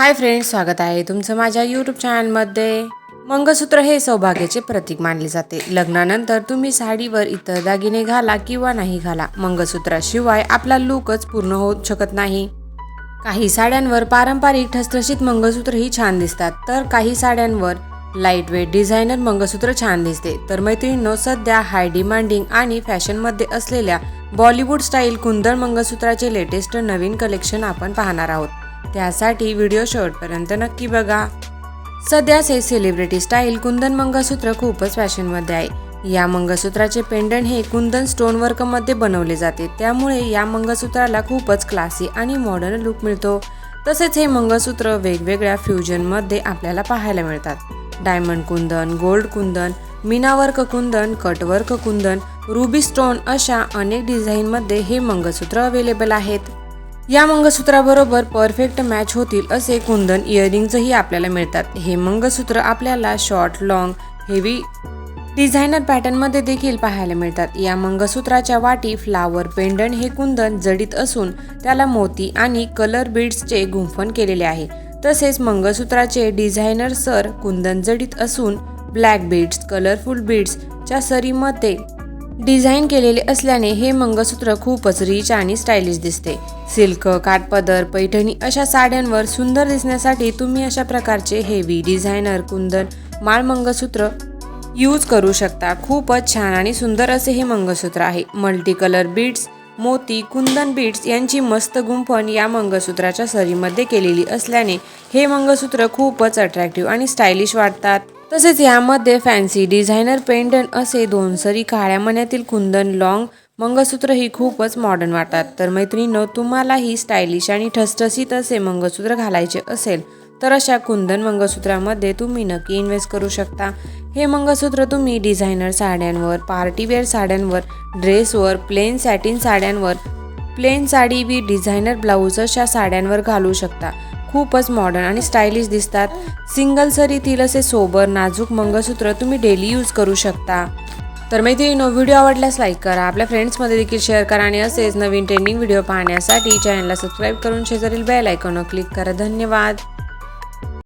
Hi friends स्वागत आहे तुमचं माझ्या यूट्यूब चॅनलमध्ये मंगळसूत्र हे सौभाग्याचे प्रतीक मानले जाते. लग्नानंतर तुम्ही साडीवर इतर दागिने घाला किंवा नाही घाला. मंगळसूत्राशिवाय आपला लुकच पूर्ण होऊ शकत नाही. काही साड्यांवर पारंपरिक ठसठशीत मंगळसूत्रही छान दिसतात. तर काही साड्यांवर लाइट वेट डिझायनर मंगळसूत्र छान दिसते. तर मैत्रिणींनो सध्या हाय डिमांडिंग आणि फॅशनमध्ये असलेल्या बॉलिवूड स्टाईल कुंदळ मंगळसूत्राचे लेटेस्ट नवीन कलेक्शन आपण पाहणार आहोत. त्यासाठी व्हिडिओ शेवटपर्यंत नक्की बघा. सध्याचे सेलिब्रिटी स्टाईल कुंदन मंगळसूत्र खूपच फॅशनमध्ये आहे. या मंगळसूत्राचे पेंडंट हे कुंदन स्टोन वर्कमध्ये बनवले जाते. त्यामुळे या मंगळसूत्राला खूपच क्लासी आणि मॉडर्न लुक मिळतो. तसेच हे मंगळसूत्र वेगवेगळ्या फ्युजनमध्ये आपल्याला पाहायला मिळतात. Diamond kundan gold kundan मीनावर्क kundan cutwork kundan ruby stone अशा अनेक डिझाईनमध्ये हे मंगळसूत्र अवेलेबल आहेत. या मंगळसूत्राबरोबर परफेक्ट मॅच होतील असे कुंदन इयरिंग्जही आपल्याला मिळतात. हे मंगळसूत्र आपल्याला शॉर्ट लॉंग हेवी डिझायनर पॅटर्नमध्ये देखील पाहायला मिळतात. या मंगळसूत्राच्या वाटी फ्लावर पेंडंट हे कुंदन जडीत असून त्याला मोती आणि कलर बीड्सचे गुंफण केलेले आहे. तसेच मंगळसूत्राचे डिझायनर सर कुंदन जडीत असून ब्लॅक बीड्स कलरफुल बीड्सच्या सरीमध्ये डिझाईन केलेले असल्याने हे मंगळसूत्र खूपच रिच आणि स्टायलिश दिसते. सिल्क काठपदर पैठणी अशा साड्यांवर सुंदर दिसण्यासाठी तुम्ही अशा प्रकारचे हेवी डिझायनर कुंदन माळ मंगळसूत्र यूज करू शकता. खूपच छान आणि सुंदर असे हे मंगळसूत्र आहे. मल्टी कलर बीड्स मोती कुंदन बीड्स यांची मस्त गुंफण या मंगळसूत्राच्या सरीमध्ये केलेली असल्याने हे मंगळसूत्र खूपच अट्रॅक्टिव्ह आणि स्टायलिश वाटतात. तसेच यामध्ये फॅन्सी डिझायनर पेंडंट असे दोन सरी काळ्या मण्यातील कुंदन लॉंग मंगळसूत्र ही खूपच मॉडर्न वाटतात. तर मैत्रिणींनो तुम्हालाही स्टायलिश आणि ठसठसीत असे मंगळसूत्र घालायचे असेल तर अशा कुंदन मंगळसूत्रामध्ये तुम्ही नक्की इन्व्हेस्ट करू शकता. हे मंगळसूत्र तुम्ही डिझायनर साड्यांवर पार्टीवेअर साड्यांवर ड्रेसवर प्लेन सॅटिन साड्यांवर प्लेन साडी बी डिझायनर ब्लाऊज अशा साड्यांवर घालू शकता. खूपच मॉडर्न आणि स्टायलिश दिसतात. सिंगल सरीतील असे सोबर नाजूक मंगळसूत्र तुम्ही डेली यूज करू शकता. तर मैत्रिणीनो व्हिडिओ आवडल्यास लाईक करा. आपल्या फ्रेंड्समध्ये देखील शेअर करा आणि असेच नवीन ट्रेंडिंग व्हिडिओ पाहण्यासाठी चॅनलला सबस्क्राईब करून शेजारील बेल आयकॉनवर क्लिक करा. धन्यवाद.